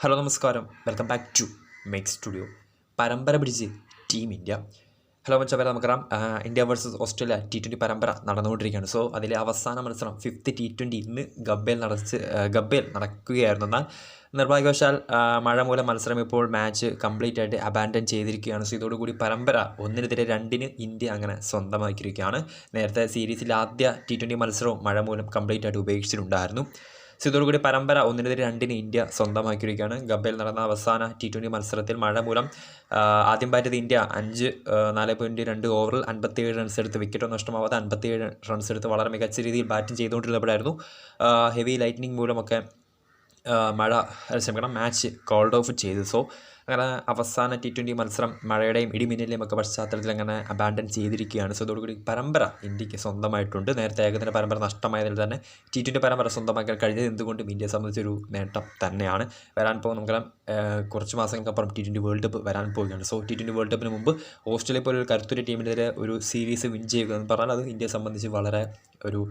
Hello നമസ്കാരം. Welcome back to make studio. പരമ്പര പിടിച്ച് ടീം ഇന്ത്യ. ഹലോ മച്ചവരെ നമുക്കറിയാം ആ, India versus Australia T twenty പരമ്പര നടന്നുകൊണ്ടിരിക്കുകയാണ്. സോ അതിലെ അവസാന മത്സരം ഫിഫ്ത്ത് ടി ട്വന്റി ഇന്ന് ഗബ്ബേൽ നടച്ച് ഗബ്ബേൽ നടക്കുകയായിരുന്നു. എന്നാൽ നിർഭാഗ്യവശാൽ മഴ മൂലം മത്സരം ഇപ്പോൾ മാച്ച് കംപ്ലീറ്റ് ആയിട്ട് അബാൻഡൻ ചെയ്തിരിക്കുകയാണ്. സോ ഇതോടുകൂടി പരമ്പര ഒന്നിനെതിരെ രണ്ടിന് ഇന്ത്യ അങ്ങനെ സ്വന്തമാക്കിയിരിക്കുകയാണ്. നേരത്തെ സീരീസിൽ ആദ്യ ടി ട്വന്റി മത്സരവും മഴ മൂലം കംപ്ലീറ്റ് ആയിട്ട് ഉപേക്ഷിച്ചിട്ടുണ്ടായിരുന്നു. സോ ഇതോടുകൂടി പരമ്പര ഒന്നിനെതിരെ രണ്ടിന് ഇന്ത്യ സ്വന്തമാക്കിയിരിക്കുകയാണ്. ഗബയിൽ നടന്ന അവസാന ടി ട്വന്റി മത്സരത്തിൽ മഴ മൂലം ആദ്യം ബാറ്റ് ഇന്ത്യ അഞ്ച് നാല് പോയിന്റ് രണ്ട് ഓവറിൽ അൻപത്തിയേഴ് റൺസ് എടുത്ത് വിക്കറ്റ് നഷ്ടമാവാതെ അൻപത്തിയേഴ് റൺസ് എടുത്ത് വളരെ മികച്ച രീതിയിൽ ബാറ്റിംഗ് ചെയ്തുകൊണ്ടിരുന്നപ്പോഴായിരുന്നു ഹെവി ലൈറ്റ്നിങ് മൂലമൊക്കെ മഴ ക്ഷമിക്കണം മാച്ച് കോൾഡ് ഓഫ് ചെയ്തു. സോ അങ്ങനെ അവസാന ടി ട്വന്റി മത്സരം മഴയുടെയും ഇടിമിന്നലിന്റെയും ഒക്കെ പശ്ചാത്തലത്തിൽ അങ്ങനെ അബാൻഡൻ ചെയ്തിരിക്കുകയാണ്. സോ അതോടുകൂടി പരമ്പര ഇന്ത്യയ്ക്ക് സ്വന്തമായിട്ടുണ്ട്. നേരത്തെ ഏകദിന പരമ്പര നഷ്ടമായതിൽ തന്നെ ടി ട്വന്റി പരമ്പര സ്വന്തമാക്കാൻ കഴിഞ്ഞത് എന്തുകൊണ്ടും ഇന്ത്യയെ സംബന്ധിച്ചൊരു നേട്ടം തന്നെയാണ്. വരാൻ പോകുന്ന നമുക്കറിയാം കുറച്ച് മാസങ്ങൾക്കപ്പുറം ടി ട്വന്റി വേൾഡ് കപ്പ് വരാൻ പോവുകയാണ്. സോ ടി ട്വന്റി വേൾഡ് കപ്പിന് മുമ്പ് ഓസ്ട്രേലിയ പോലെ ഒരു കരുത്തൊരു ടീമിനെതിരെ ഒരു സീരീസ് വിൻ ചെയ്യുക എന്ന് പറഞ്ഞാൽ അത് ഇന്ത്യയെ സംബന്ധിച്ച് വളരെ ഒരു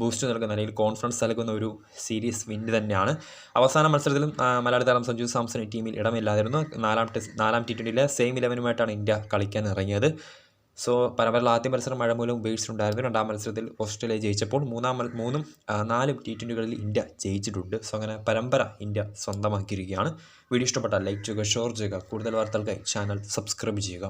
ബൂസ്റ്റ് നൽകുന്ന അല്ലെങ്കിൽ കോൺഫിഡൻസ് നൽകുന്ന ഒരു സീരീസ് വിൻ തന്നെയാണ്. അവസാന മത്സരത്തിലും മലയാളി താരം സഞ്ജു സാംസൺ ടീമിൽ ഇടമില്ലാതിരുന്നു. നാലാം ടെസ്റ്റ് നാലാം ടി ട്വന്റിയിലെ സെയിം ഇലവനുമായിട്ടാണ് ഇന്ത്യ കളിക്കാൻ ഇറങ്ങിയത്. സോ പരമ്പരയിൽ ആദ്യ മത്സരം മഴ മൂലം ഉപേക്ഷിച്ചിട്ടുണ്ടായിരുന്നു. രണ്ടാം മത്സരത്തിൽ ഓസ്ട്രേലിയ ജയിച്ചപ്പോൾ മൂന്നാം മൂന്നും നാലും ടി ട്വന്റികളിൽ ഇന്ത്യ ജയിച്ചിട്ടുണ്ട്. സോ അങ്ങനെ പരമ്പര ഇന്ത്യ സ്വന്തമാക്കിയിരിക്കുകയാണ്. വീഡിയോ ഇഷ്ടപ്പെട്ടാൽ ലൈക്ക് ചെയ്യുക ഷെയർ ചെയ്യുക. കൂടുതൽ വാർത്തകൾക്കായി ചാനൽ സബ്സ്ക്രൈബ് ചെയ്യുക.